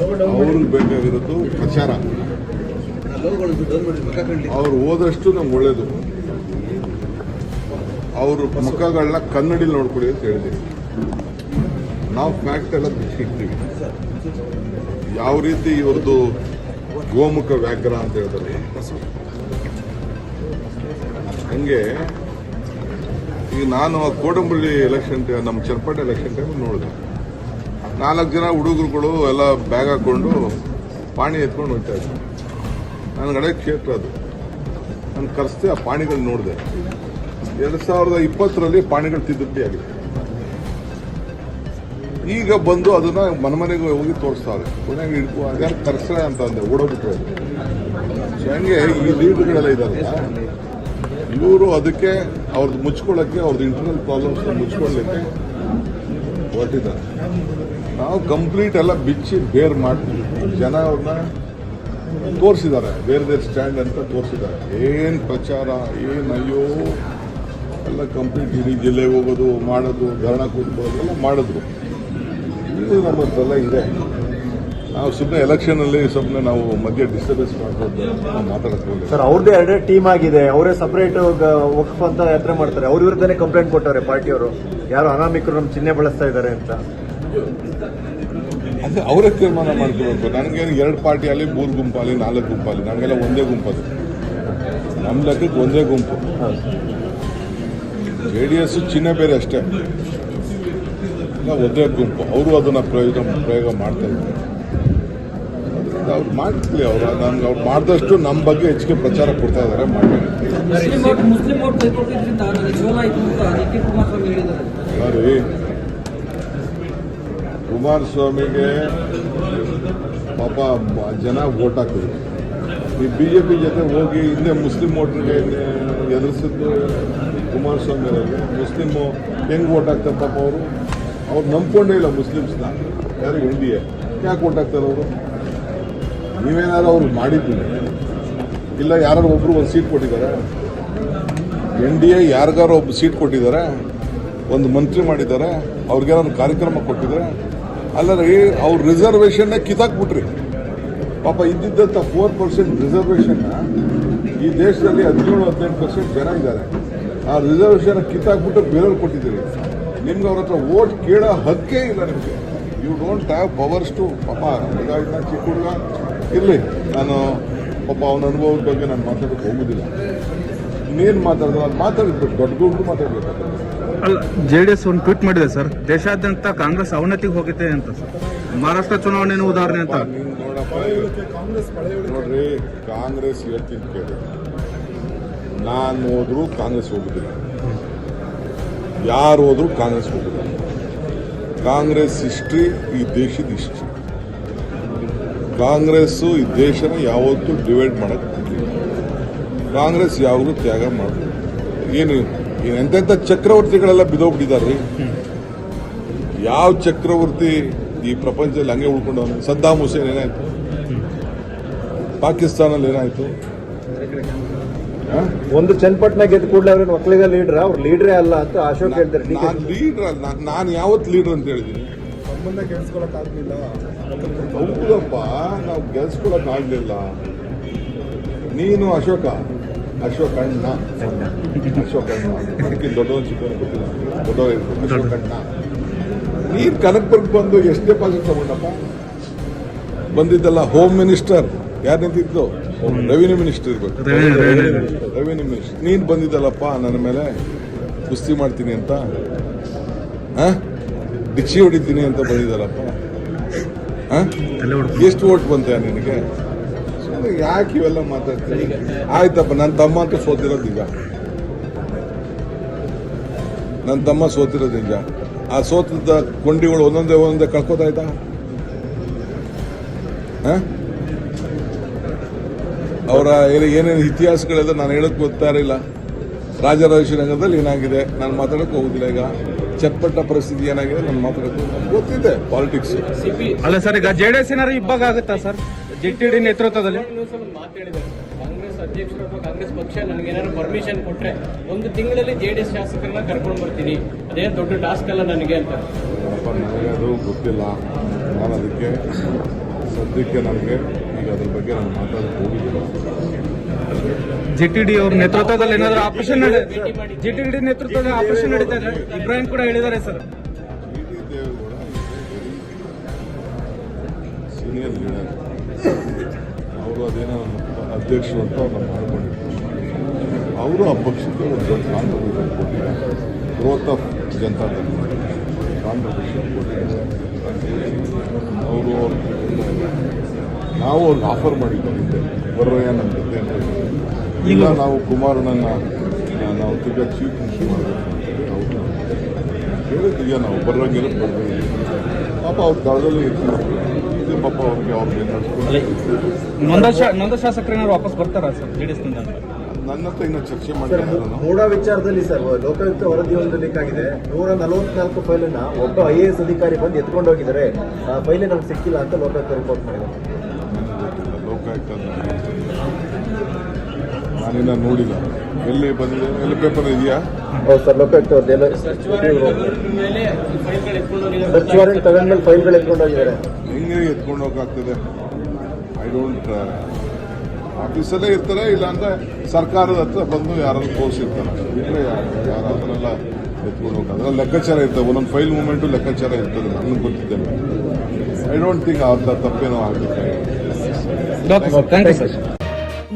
ಅವ್ರಿಗೆ ಬೇಕಾಗಿರೋದು ಪ್ರಚಾರ. ಅವ್ರು ಹೋದಷ್ಟು ನಮ್ಗೆ ಒಳ್ಳೇದು. ಅವ್ರ ಮುಖಗಳನ್ನ ಕನ್ನಡಿ ನೋಡ್ಕೊಳ್ಳಿ ಅಂತ ಹೇಳಿದ್ದೀವಿ ನಾವು ಫ್ಯಾಕ್ಟ್ ಎಲ್ಲ ಬಿಚ್ಚಿಡ್ತೀವಿ ಯಾವ ರೀತಿ ಇವ್ರದ್ದು ಗೋಮುಖ ವ್ಯಾಘ್ರ ಅಂತ ಹೇಳ್ತಾರೆ. ಹಂಗೆ ಈಗ ನಾನು ಕೋಡಂಬಳ್ಳಿ ಎಲೆಕ್ಷನ್ ನಮ್ಮ ಚರ್ಪಟ್ಟೆ ಎಲೆಕ್ಷನ್ ಟೈಮ್ ನೋಡಿದೆ. ನಾಲ್ಕು ಜನ ಹುಡುಗರುಗಳು ಎಲ್ಲ ಬ್ಯಾಗ್ ಹಾಕೊಂಡು ಪಾಣಿ ಎತ್ಕೊಂಡು ಹೋಗ್ತಾ ಇದ್ರು. ನನ್ನ ಕಡೆ ಕ್ಷೇತ್ರ ಅದು. ನಾನು ಕರೆಸ್ದೆ ಆ ಪಾಣಿಗಳು ನೋಡಿದೆ. ಎರಡು ಸಾವಿರದ ಇಪ್ಪತ್ತರಲ್ಲಿ ಪಾಣಿಗಳು ತಿದ್ದುಪಡಿ ಆಗಿದೆ. ಈಗ ಬಂದು ಅದನ್ನ ಮನೆ ಮನೆಗೆ ಹೋಗಿ ತೋರಿಸ್ತಾರೆ ಕೊನೆಗೆ ಹಿಡ್ಕೊ ಅದ್ಯಾಕೆ ಕರೆಸ್ರೆ ಅಂತ ಅಂದೆ ಓಡೋಗ್ಬಿಟ್ಟು ಸೊ ಹಂಗೆ ಈ ಲೀಡ್ಗಳೆಲ್ಲ ಇದ್ದಾರೆ ಇವರು ಅದಕ್ಕೆ ಅವ್ರದ್ದು ಮುಚ್ಕೊಳ್ಳೋಕ್ಕೆ ಅವ್ರದ್ದು ಇಂಟರ್ನಲ್ ಪ್ರಾಬ್ಲಮ್ಸ್ ಮುಚ್ಕೊಳ್ಳಿಕ್ಕೆ ಹೊರಟಿದ್ದಾರೆ. ನಾವು ಕಂಪ್ಲೀಟ್ ಎಲ್ಲ ಬಿಚ್ಚಿ ಬೇರ್ ಮಾಡ್ತೀವಿ. ಜನ ಅವ್ರನ್ನ ತೋರಿಸಿದ್ದಾರೆ. ಬೇರೆ ಬೇರೆ ಸ್ಟ್ಯಾಂಡ್ ಅಂತ ತೋರಿಸಿದ್ದಾರೆ. ಏನು ಪ್ರಚಾರ, ಏನು ಅಯ್ಯೋ, ಎಲ್ಲ ಕಂಪ್ಲೀಟ್ ಇಡೀ ಜಿಲ್ಲೆಗೆ ಹೋಗೋದು, ಮಾಡೋದು, ಧರಣ ಕೂತ್ಕೋದು ಎಲ್ಲ ಮಾಡಿದ್ರು. ಇದು ನಮ್ಮ ಇದೆ. ನಾವು ಸುಮ್ಮನೆ ಎಲೆಕ್ಷನಲ್ಲಿ ಸುಮ್ಮನೆ ನಾವು ಮಧ್ಯೆ ಡಿಸ್ಟರ್ಬೆನ್ಸ್ ಮಾಡ್ಕೊಂಡು ನಾವು ಹೋಗಿಲ್ಲ ಸರ್ ಅವ್ರದ್ದೇ ಎರಡೇ ಟೀಮ್ ಆಗಿದೆ. ಅವರೇ ಸಪರೇಟ್ ವಕ್ಫ್ ಅಂತ ಯಾತ್ರೆ ಮಾಡ್ತಾರೆ. ಅವ್ರ ವಿರುದ್ಧನೇ ಕಂಪ್ಲೇಂಟ್ ಕೊಟ್ಟವ್ರೆ ಪಾರ್ಟಿಯವರು. ಯಾರು ಅನಾಮಿಕರು ನಮ್ಮ ಚಿಹ್ನೆ ಬಳಸ್ತಾ ಇದ್ದಾರೆ ಅಂತ. ಅದೇ ಅವರೇ ತೀರ್ಮಾನ ಮಾಡ್ಕೋಬೇಕು ನನಗೇನು ಎರಡು ಪಾರ್ಟಿಯಲ್ಲಿ ಮೂರು ಗುಂಪಲ್ಲಿ ನಾಲ್ಕು ಗುಂಪಲ್ಲಿ ನನಗೆಲ್ಲ ಒಂದೇ ಗುಂಪದು. ನಮ್ಮ ಲೆಕ್ಕಕ್ಕೆ ಒಂದೇ ಗುಂಪು. ಜೆ ಡಿ ಎಸ್ ಚಿಹ್ನೆ ಬೇರೆ ಅಷ್ಟೇ. ಇಲ್ಲ ಒಂದೇ ಗುಂಪು. ಅವರು ಅದನ್ನು ಪ್ರಯೋಗ ಪ್ರಯೋಗ ಮಾಡ್ತಾ ಇದ್ದಾರೆ. ಅವ್ರು ಮಾಡ್ತಿಲ್ಲ ಅವರು. ನಮ್ಗೆ ಅವ್ರು ಮಾಡಿದಷ್ಟು ನಮ್ಮ ಬಗ್ಗೆ ಹೆಚ್ಚಿಗೆ ಪ್ರಚಾರ ಕೊಡ್ತಾ ಇದ್ದಾರೆ ಮಾಡ್ತಾರೆ ಮುಸ್ಲಿಂ ವೋಟ್ ಮುಸ್ಲಿಂ ವೋಟ್ ಕೈಕೊಟ್ಟಿದ್ರಿಂದ ನನಗೆ ಸೋಲ ಆಯ್ತು ಅಂತ ನಿಖಿಲ್ ಕುಮಾರಸ್ವಾಮಿ ಹೇಳಿದ್ದಾರೆ ನೋಡಿ ಕುಮಾರಸ್ವಾಮಿಗೆ ಪಾಪ ಜನ ವೋಟ್ ಹಾಕಿದ್ರು ಈ ಬಿ ಜೆ ಪಿ ಜೊತೆ ಹೋಗಿ ಹಿಂದೆ ಮುಸ್ಲಿಂ ವೋಟ್ರಿಗೆ ಎದುರಿಸಿದ್ದು ಕುಮಾರಸ್ವಾಮಿ ಅವರಿಗೆ ಮುಸ್ಲಿಮ್ ಹೆಂಗೆ ವೋಟ್ ಹಾಕ್ತಾರೆ ಪಾಪ ಅವರು? ಅವ್ರು ನಂಬ್ಕೊಂಡೇ ಇಲ್ಲ ಮುಸ್ಲಿಮ್ಸ್ನ. ಯಾರು ಎ? ಯಾಕೆ ವೋಟ್ ಹಾಕ್ತಾರೆ ಅವರು? ನೀವೇನಾದ್ರು ಅವ್ರು ಮಾಡಿದ್ದೀನಿ ಇಲ್ಲ ಯಾರು ಒಬ್ಬರು ಒಂದು ಸೀಟ್ ಕೊಟ್ಟಿದ್ದಾರೆ? ಎನ್ ಡಿ ಎ ಯಾರಿಗಾರು ಒಬ್ಬ ಸೀಟ್ ಕೊಟ್ಟಿದ್ದಾರೆ? ಒಂದು ಮಂತ್ರಿ ಮಾಡಿದ್ದಾರೆ? ಅವ್ರಿಗೇನಾದ್ರು ಕಾರ್ಯಕ್ರಮ ಕೊಟ್ಟಿದ್ದಾರೆ? ಅಲ್ಲರಿ ಅವ್ರ ರಿಸರ್ವೇಷನ್ನ ಕಿತ್ತಾಕ್ಬಿಟ್ರಿ. ಪಾಪ ಇದ್ದಿದ್ದಂಥ ಫೋರ್ ಪರ್ಸೆಂಟ್ ರಿಸರ್ವೇಷನ್ನ ಈ ದೇಶದಲ್ಲಿ ಹದಿನೇಳು, ಹದಿನೆಂಟು ಪರ್ಸೆಂಟ್ ಜನ ಇದ್ದಾರೆ. ಆ ರಿಸರ್ವೇಷನ್ ಕಿತ್ತಾಕ್ಬಿಟ್ಟು ಬೇರೆಯವ್ರು ಕೊಟ್ಟಿದ್ದೀವಿ ನಿಮ್ಗೆ ಅವ್ರ ಹತ್ರ ಓಟ್ ಕೇಳೋ ಹಕ್ಕೇ ಇಲ್ಲ ನಿಮಗೆ. You don't have powers to ಪಾಪ ಇದಾಗಿದ್ದ ಚಿಕ್ಕ ಹುಡುಗ. ಇರಲಿ, ನಾನು ಪಾಪ ಅವನ ಅನುಭವದ ಬಗ್ಗೆ ನಾನು ಮಾತಾಡೋಕೆ ಹೋಗೋದಿಲ್ಲ. ಇನ್ನೇನು ಮಾತಾಡಿದ್ರೆ ನಾನು ಮಾತಾಡಿದ್ದು ದೊಡ್ಡ ದೊಡ್ಡ ಮಾತಾಡಬೇಕು ಅಲ್ಲ, ಜೆ ಡಿ ಎಸ್ ಒಂದು ಟ್ವೀಟ್ ಮಾಡಿದೆ ಸರ್, ದೇಶಾದ್ಯಂತ ಕಾಂಗ್ರೆಸ್ ಅವನತಿಗೆ ಹೋಗಿದೆ ಅಂತ ಸರ್. ಮಹಾರಾಷ್ಟ್ರ ಚುನಾವಣೆ ಉದಾಹರಣೆ ಅಂತ. ನೋಡ್ರಿ, ಕಾಂಗ್ರೆಸ್ ಹೇಳ್ತೀನಿ ಕೇಳಿ. ನಾನು ಹೋದ್ರು ಕಾಂಗ್ರೆಸ್ ಹೋಗುದಿಲ್ಲ. ಯಾರು ಹೋದ್ರು ಕಾಂಗ್ರೆಸ್ ಹೋಗುದಿಲ್ಲ. ಕಾಂಗ್ರೆಸ್ ಹಿಸ್ಟ್ರಿ ಈ ದೇಶದ ಹಿಸ್ಟ್ರಿ. ಕಾಂಗ್ರೆಸ್ಸು ಈ ದೇಶನ ಯಾವತ್ತೂ ಡಿವೈಡ್ ಮಾಡಕ್. ಕಾಂಗ್ರೆಸ್ ಯಾವಾಗಲೂ ತ್ಯಾಗ ಮಾಡಬೇಕು ಏನು? ಎಂತೆಂಥ ಚಕ್ರವರ್ತಿಗಳೆಲ್ಲ ಬಿದ್ದೋಗ್ಬಿಟ್ಟಿದ್ದಾರೆ. ಯಾವ ಚಕ್ರವರ್ತಿ ಈ ಪ್ರಪಂಚದಲ್ಲಿ ಹಂಗೆ ಉಳ್ಕೊಂಡವನು? ಸದ್ದಾಮ್ ಹುಸೇನ್ ಏನಾಯ್ತು? ಪಾಕಿಸ್ತಾನಲ್ಲಿ ಏನಾಯ್ತು? ಒಂದು ಚನ್ನಪಟ್ಟಣ ಗೆದ್ದು ಕೂಡಲೇ ಅವ್ರೇನು ಒಕ್ಕಲಿಗ ಲೀಡರ್? ಅವ್ರು ಲೀಡ್ರೇ ಅಲ್ಲ ಅಂತ ಅಶೋಕ್ ಹೇಳ್ತಾರೆ ನಾನು ಲೀಡರ್ ಅಲ್ಲ. ನಾನು ಯಾವತ್ತು ಲೀಡರ್ ಅಂತ ಹೇಳಿದ್ದೀನಿ. ಹೌದಪ್ಪ. ನಾವು ಗೆಲ್ಸ್ಕೊಳಕ್ ಆಗ್ಲಿಲ್ಲ. ನೀನು ಅಶೋಕ. ಅಶೋಕ್ ಅಣ್ಣ. ಅಶೋಕ್ ಅಣ್ಣ. ದೊಡ್ಡವನ್ ಗೊತ್ತಿಲ್ಲ. ದೊಡ್ಡವ ಅಶೋಕ್ ಅಣ್ಣ. ಕನಕಪುರಕ್ಕೆ ಬಂದು ಎಷ್ಟು ಡೆಪಾಸಿಟ್ ತಗೊಂಡಪ್ಪ? ಬಂದಿದ್ದಲ್ಲ ಹೋಮ್ ಮಿನಿಸ್ಟರ್ ಯಾರು ನಿಂತಿದ್ದು? ರೆವಿನ್ಯೂ ಮಿನಿಸ್ಟರ್ ಇರ್ಬೇಕು. ರೆವಿನ್ಯೂ ಮಿನಿಸ್ಟರ್ ನೀನ್ ಬಂದಿದ್ದಲ್ಲಪ್ಪ ನನ್ನ ಮೇಲೆ? ಕುಸ್ತಿ ಮಾಡ್ತೀನಿ ಅಂತ? ಹಾಂ? ಡಿಕ್ಷಿ ಹೊಡಿತೀನಿ ಅಂತ ಬಂದಿದ್ದಲ್ಲಪ್ಪ? ಹಾಂ? ಎಷ್ಟು ಓಟ್ ಬಂತೆ ನಿನಗೆ? ಯಾಕೆ ಇವೆಲ್ಲ ಮಾತಾಡ್ತೀನಿ? ಆಯ್ತಪ್ಪ ನನ್ನ ತಮ್ಮ ಅಂತೂ ಸೋತಿರೋದು ಈಗ. ನನ್ನ ತಮ್ಮ ಸೋತಿರೋದು ಈಗ. ಆ ಸೋತ್ರದ ಕೊಂಡಿಗಳು ಒಂದೊಂದೇ ಒಂದೊಂದೇ ಕಳ್ಕೊತಾ ಇದ್ದ? ಅವರ ಏನೇನು ಇತಿಹಾಸಗಳೆಲ್ಲ ನಾನು ಹೇಳಕ್ ಗೊತ್ತಾ ಇರಲಿಲ್ಲ. ರಾಜರಾಜೇಶ್ವರಿ ಏನಾಗಿದೆ? ನಾನು ಮಾತಾಡಕ್ಕೆ ಹೋಗುದಿಲ್ಲ ಈಗ. ಚಟ್ಪಟ್ಟ ಪರಿಸ್ಥಿತಿ ಏನಾಗಿದೆ? ನಾನು ಮಾತಾಡಕ್ಕೆ ನನ್ಗೆ ಗೊತ್ತಿದೆ ಪಾಲಿಟಿಕ್ಸ್ ಅಲ್ಲ ಸರ್, ಈಗ ಜೆ ಡಿ ಎಸ್ ಏನಾದ್ರು ಇಬ್ಬಾಗ ಆಗುತ್ತಾ ಸರ್? ಡಿ ನೇತೃತ್ವದಲ್ಲಿ? ಕಾಂಗ್ರೆಸ್ ಅಧ್ಯಕ್ಷರು ಅಥವಾ ಕಾಂಗ್ರೆಸ್ ಪಕ್ಷ ನನಗೆ ಏನಾದ್ರು ಪರ್ಮಿಷನ್ ಕೊಟ್ರೆ ಒಂದು ತಿಂಗಳಲ್ಲಿ ಜೆ ಡಿ ಎಸ್ ಶಾಸಕರನ್ನ ಕರ್ಕೊಂಡು ಬರ್ತೀನಿ. ಅದೇ ದೊಡ್ಡ ಟಾಸ್ಕ್ ಅಲ್ಲ ನನಗೆ ಅಂತ. ನನಗೆ ಅದು ಗೊತ್ತಿಲ್ಲ. ನಾನು ಅದಕ್ಕೆ ಸದ್ಯಕ್ಕೆ ನನಗೆ ಈಗ ಅದ್ರ ಬಗ್ಗೆ ನಾನು ಮಾತಾಡೋದು ಹೋಗಿಲ್ಲ. ಜಿ ಟಿ ಡಿ ಅವ್ರ ನೇತೃತ್ವದಲ್ಲಿ ಏನಾದ್ರು ಆಪರೇಷನ್ ಜಿ ಟಿ ಡಿ ನೇತೃತ್ವದಲ್ಲಿ ಆಪರೇಷನ್ ನಡೀತಾ ಇದೆ. ಇಬ್ರಾಹಿಂ ಕೂಡ ಹೇಳಿದ್ದಾರೆ ಸರ್. ಸೀನಿಯರ್ ಲೀಡರ್ ಅವರು ಅದೇನೋ ಅಧ್ಯಕ್ಷರು ಅಂತ ಅವ್ರನ್ನ ಮಾಡ್ಕೊಂಡಿದ್ರು ಅವರು ಆ ಪಕ್ಷಕ್ಕೆ ಒಂದು ದೊಡ್ಡ ಕಾಂಟ್ರಿಬ್ಯೂಷನ್ ಕೊಟ್ಟಿದ್ದಾರೆ. ಗ್ರೋತ್ ಆಫ್ ಜನತಾದಳ ಕಾಂಟ್ರಿಬ್ಯೂಷನ್ ಕೊಟ್ಟಿದ್ದಾರೆ. ಅವರು ನಾವು ಅವ್ರಿಗೆ ಆಫರ್ ಮಾಡಿಕೊಂಡಿದ್ದೆ ಹಿಂದೆ ನನ್ನ ಜೊತೆ. ಈಗ ನಾವು ಕುಮಾರನನ್ನು ನಾವು ತಿರ್ಗಾ ಚೀಫ್ ಮಿನಿಸ್ಟರ್ ಮಾಡಬೇಕು. ಅಂತ ಅವ್ರನ್ನ ಹೇಳಿದ್ದೀಗ ನಾವು ಬರೋಂಗಿರೋ ಬರ್ಬೇಕು ಪಾಪ ಅವ್ರ ಕಾಲದಲ್ಲಿ ಇರ್ತಾರೆ ಇದು ಪಾಪ ಅವ್ರಿಗೆ ಅವ್ರಿಗೆ ನೊಂದ ಶಾ ನೊಂದ ಶಾಸಕರು ವಾಪಸ್ ಬರ್ತಾರಾ ಸರ್ ಜೆ ಡಿ ಎಸ್ನಿಂದ? ನನ್ನ ಹತ್ರ ಇನ್ನೂ ಚರ್ಚೆ ಸರ್ ಮಾಡಿಲ್ಲ ನಾನು ಮೂಡ ವಿಚಾರದಲ್ಲಿ ಸರ್ ಲೋಕಾಯುಕ್ತ ವರದಿ ಒಂದು ಲೀಕ್ ಆಗಿದೆ ನೂರ ನಲವತ್ನಾಲ್ಕು ಫೈಲನ್ನ ಒಬ್ಬ ಐ ಎ ಎಸ್ ಅಧಿಕಾರಿ ಬಂದು ಎತ್ಕೊಂಡು ಹೋಗಿದ್ದಾರೆ ಆ ಫೈಲೇ ನಮ್ಗೆ ಸಿಕ್ಕಿಲ್ಲ ಅಂತ ಲೋಕಾಯುಕ್ತ ರಿಪೋರ್ಟ್ ಮಾಡಿದ್ದಾರೆ. ಲೋಕಾಯುಕ್ತ ನಾನಿನ್ನ ನೋಡಿಲ್ಲ. ಎಲ್ಲಿ ಬಂದಿದೆ? ಎಲ್ಲಿ ಪೇಪರ್ ಇದೆಯಾ? ಹೌದು ಸರ್ ಲೊಕೇಟ್ ಅವ್ರದ್ದೆಲ್ಲ ಸರ್ಚ್ ವಾರೆಂಟ್ ಮೇಲೆ ಫೈಲ್ಗಳು ಎತ್ಕೊಂಡು ಹೋಗಿದ್ದಾರೆ ಸರ್ಚ್ ವಾರೆಂಟ್ ತಗೊಂಡ್ಮೇಲೆ ಫೈಲ್ಗಳು ಎತ್ಕೊಂಡು ಹೋಗಿದ್ದಾರೆ. ಹೆಂಗೆ ಎತ್ಕೊಂಡು ಹೋಗಕ್ಕಾಗ್ತದೆ ಐ ಡೋಂಟ್ ಆಫೀಸಲ್ಲೇ ಇರ್ತಾರೆ ಇಲ್ಲಾಂದ್ರೆ ಸರ್ಕಾರದ ಹತ್ರ ಬಂದು ಯಾರಾದ್ರು ತೋರಿಸಿರ್ತಾರೆ ಇಲ್ಲ ಯಾರು ಅದನ್ನೆಲ್ಲ ಎತ್ಕೊಂಡು ಹೋಗಿ ಅದೆಲ್ಲ ಲೆಕ್ಕಾಚಾರ ಇರ್ತವೆ ಒಂದೊಂದು ಫೈಲ್ ಮೂಮೆಂಟು ಲೆಕ್ಕಾಚಾರ ಇರ್ತದೆ. ನನಗೆ ಗೊತ್ತಿದ್ದೇನೆ ಐ ಡೋಂಟ್ ಥಿಂಕ್ ಅವ್ರ ತಪ್ಪೇನೋ ಆಗುತ್ತೆ ಥ್ಯಾಂಕ್ ಯು ಸರ್